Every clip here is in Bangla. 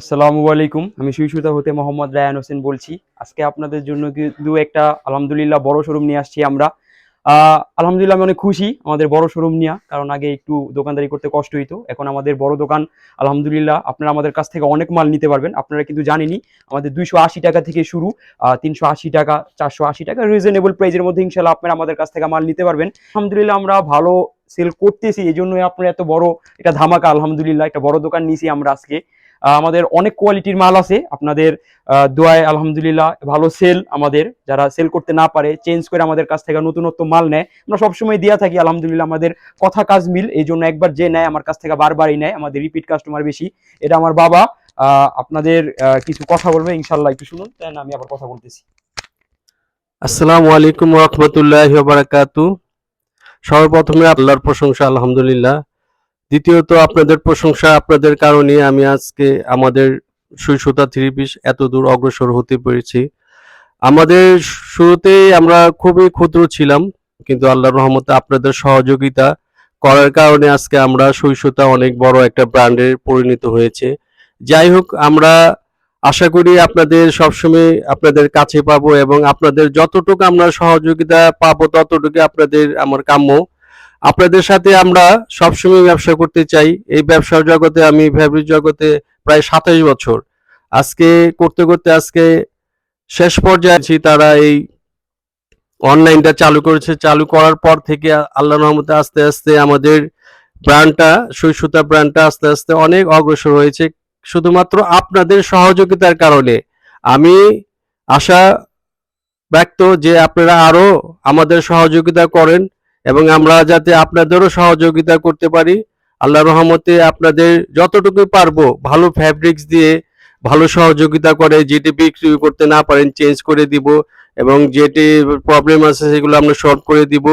আসসালামু আলাইকুম। আমি সুইসুতা হতে মোহাম্মদ রায়ান হোসেন বলছি। আজকে আপনাদের জন্য কিন্তু একটা আলহামদুলিল্লাহ বড় শোরুম নিয়ে আসছি আমরা। আলহামদুলিল্লাহ আমি অনেক খুশি আমাদের বড় শোরুম নিয়ে। কারণ আগে একটু দোকানদারি করতে কষ্ট হইতো। এখন আমাদের বড় দোকান, আলহামদুলিল্লাহ আপনারা আমাদের কাছ থেকে অনেক মাল নিতে পারবেন। আপনারা কিন্তু জানেনই, আমাদের দুইশো আশি টাকা থেকে শুরু তিনশো আশি টাকা, চারশো আশি টাকা রিজনেবল প্রাইসের মধ্যে ইনশাল্লাহ আপনারা আমাদের কাছ থেকে মাল নিতে পারবেন। আলহামদুলিল্লাহ আমরা ভালো সেল করতেছি, এই জন্যই আপনার এত বড়, এটা ধামাকা, আলহামদুলিল্লাহ, একটা বড় দোকান নিয়েছি আমরা আজকে। আমাদের অনেক কোয়ালিটির মাল আছে। আপনাদের দোয়ায় আলহামদুলিল্লাহ ভালো সেল আমাদের। যারা সেল করতে না পারে চেঞ্জ করে আমাদের কাছ থেকে নতুনত্ব মাল নেয়। আমরা সবসময় দিয়ে থাকি, আলহামদুলিল্লাহ আমাদের কথা কাজ মিল। এই জন্য একবার যে নেয়, আমার কাছ থেকে বারবারই নেয়। আমাদের রিপিট কাস্টমার বেশি। এটা আমার বাবা। আপনাদের কিছু কথা বলবে ইনশাল্লাহ একটু শুনুন তাই আমি আবার কথা বলতেছি। আসসালামু আলাইকুম রহমতুল্লাহ বারাকাতু সর্বপ্রথমে আল্লাহর প্রশংসা, আলহামদুলিল্লাহ। দ্বিতীয়ত, আপনাদের প্রশংসা, আপনাদের কারণে আমি আজকে আমাদের সুইসুতা থ্রি পিস এত দূর অগ্রসর হতে পেরেছি। আমাদের শুরুতেই আমরা খুবই ক্ষুদ্র ছিলাম, কিন্তু আল্লাহর রহমতে আপনাদের সহযোগিতা করার কারণে আজকে আমরা সুইসুতা অনেক বড় একটা ব্র্যান্ডে পরিণত হয়েছে। যাই হোক, আমরা আশা করি আপনাদের সবসময় আপনাদের কাছে পাবো এবং আপনাদের যতটুকু আমরা সহযোগিতা পাবো ততটুকু আপনাদের আমার কাম্য। আপনাদের সাথে আমরা সবসময় ব্যবসা করতে চাই। এই ব্যবসার জগতে আমি ফ্যাব্রিক জগতে প্রায় সাতাশ বছর। আজকে করতে করতে আজকে শেষ পর্যায়ে আছি, তারা এই অনলাইনটা চালু করেছে। চালু করার পর থেকে আল্লাহ রহমতে আস্তে আস্তে আমাদের ব্র্যান্ডটা সুইসুতা ব্র্যান্ডটা আস্তে আস্তে অনেক অগ্রসর হয়েছে, শুধুমাত্র আপনাদের সহযোগিতার কারণে। আমি আশা ব্যক্ত যে আপনারা আরও আমাদের সহযোগিতা করেন। এবং আমরা যাতে আপনাদেরও সহযোগিতা করতে পারি আল্লাহ রহমতে আপনাদের যতটুকু পারব ভালো ফ্যাব্রিক্স দিয়ে ভালো সহযোগিতা করে, যেটি বিক্রি করতে না পারেন চেঞ্জ করে দিব এবং যেটি প্রবলেম আছে সেগুলো আমরা সলভ করে দিব।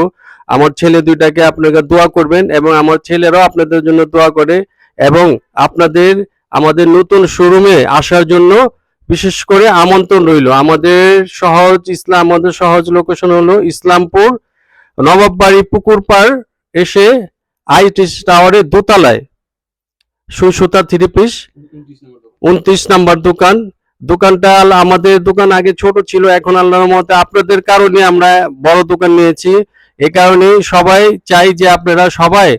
আমার ছেলে দুইটাকে আপনাকে দোয়া করবেন এবং আমার ছেলেরাও আপনাদের জন্য দোয়া করে এবং আপনাদের আমাদের নতুন শোরুমে আসার জন্য বিশেষ করে আমন্ত্রণ রইল। আমাদের সহজ ইসলাম, আমাদের সহজ লোকেশন হলো ইসলামপুর নবাববাড়ি পুকুর পাড় এসে আইটিস টাওয়ারের দোতলায় সুসুতা থ্রি পিস, উনত্রিশ নাম্বার দোকান। দোকানটা আমাদের দোকান আগে ছোট ছিল, এখন আল্লাহর মতে আপনাদের কারণে আমরা বড় দোকান নিয়েছি। এ কারণে সবাই চাই যে আপনারা সবাই,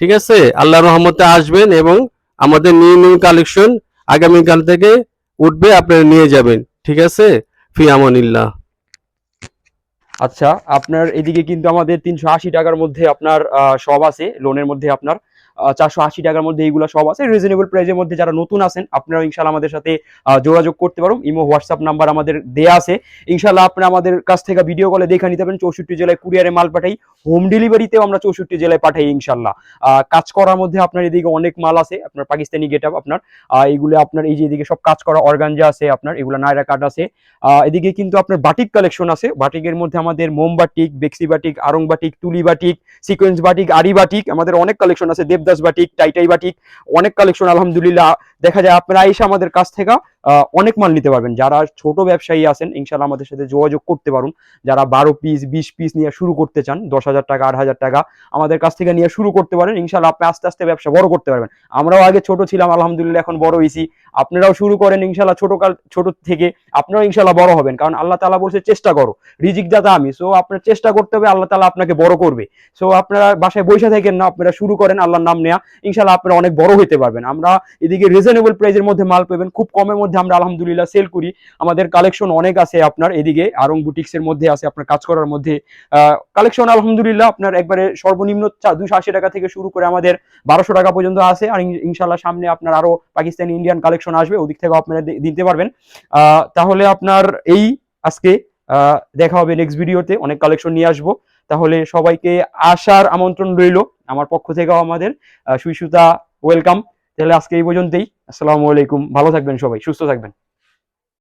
ঠিক আছে? আল্লাহ রহমতে আসবেন এবং আমাদের নিউ নিউ কালেকশন আগামীকাল থেকে উঠবে, আপনারা নিয়ে যাবেন, ঠিক আছে? ফি আমানিল্লাহ আচ্ছা আপনার এদিকে কিন্তু আমাদের তিনশো আশি টাকার মধ্যে আপনার সব আছে লোনের মধ্যে আপনার। চারশো আশি টাকার মধ্যে এইগুলো সব আছে। রিজনেবল প্রাইসের মধ্যে যারা নতুন আছেন আপনারা ইনশাল্লাহ আমাদের সাথে যোগাযোগ করতে পারুন। ইমো, হোয়াটসঅ্যাপ নাম্বার আমাদের দেয়া আছে। ইনশাল্লাহ আপনারা আমাদের কাছ থেকে ভিডিও কলে দেখে নিতে পারেন। চৌষট্টি জেলায় কুরিয়ারে মাল পাঠাই হোম ডেলিভারিতেও আমরা চৌষট্টি জেলায় পাঠাই ইনশাল্লাহ কাজ করার মধ্যে আপনার এদিকে অনেক মাল আছে। আপনার পাকিস্তানি গেট আপনার। এগুলো আপনার এই যে এদিকে সব কাজ করা অর্গানজা আছে আপনার, এগুলো নায়রা কাট আছে। এদিকে কিন্তু আপনার বাটিক কালেকশন আছে। বাটিকের মধ্যে আমাদের মোম বাটিক বেক্সি বাটিক আরং বাটিক তুলি বাটিক সিকোয়েন্স বাটিক আরি বাটিক আমাদের অনেক কালেকশন আছে। দেবদাস বাটিক টাইটাই বাটিক অনেক কালেকশন আলহামদুলিল্লাহ। দেখা যায় আপনারা এসে আমাদের কাছ থেকে অনেক মাল নিতে পারবেন। যারা ছোট ব্যবসায়ী আছেন ইনশাল্লাহ আমাদের সাথে যোগাযোগ করতে পারুন। যারা বারো পিস বিশ পিস নিয়ে শুরু করতে চান, দশ হাজার টাকা, আট হাজার টাকা, আমাদের কাছ থেকে নিয়ে শুরু করতে পারেন। ইনশাল্লাহ আপনি আস্তে আস্তে ব্যবসা বড় করতে পারবেন। আমরাও আগে ছোট ছিলাম, আলহামদুলিল্লাহ এখন বড় হয়েছি। আপনারাও শুরু করেন ইনশাল্লাহ ছোট কাল, ছোট থেকে আপনারাও ইনশাল্লাহ বড় হবেন। কারণ আল্লাহ তালা বলছে, চেষ্টা করো। রিজিক দাতা আমি। সো আপনার চেষ্টা করতে হবে, আল্লাহ তালা আপনাকে বড় করবে। সো আপনারা বাসায় বসে থাকেন না, আপনারা শুরু করেন আল্লাহর নাম নেয়া। ইনশাল্লাহ আপনারা অনেক বড় হতে পারবেন। আমরা এদিকে রিজনেবল প্রাইসের মধ্যে মাল পাবেন, খুব কমের মধ্যে আমরা আলহামদুলিল্লাহ সেল করি। আমাদের কালেকশন অনেক আছে আপনার এদিকে, আরং বুটিক্স এর মধ্যে আছে আপনার কাজ করার মধ্যে। কালেকশন আলহামদুলিল্লাহ আপনার একবারে সর্বনিম্ন দুশো আশি টাকা থেকে শুরু করে আমাদের বারোশো টাকা পর্যন্ত আছে। আর ইনশাল্লাহ সামনে আপনার আরও পাকিস্তানি ইন্ডিয়ান কালেকশন আসবে, ওদিক থেকে আপনারা দিতে পারবেন। তাহলে আপনার এই আজকে দেখা হবে নেক্সট ভিডিওতে অনেক কালেকশন নিয়ে আসব। তাহলে সবাইকে আসার আমন্ত্রণ রইল আমার পক্ষ থেকেও আমাদের। সুইসুতা ওয়েলকাম তাহলে আজকে এই পর্যন্তই। আসসালামু আলাইকুম। ভালো থাকবেন সবাই সুস্থ থাকবেন।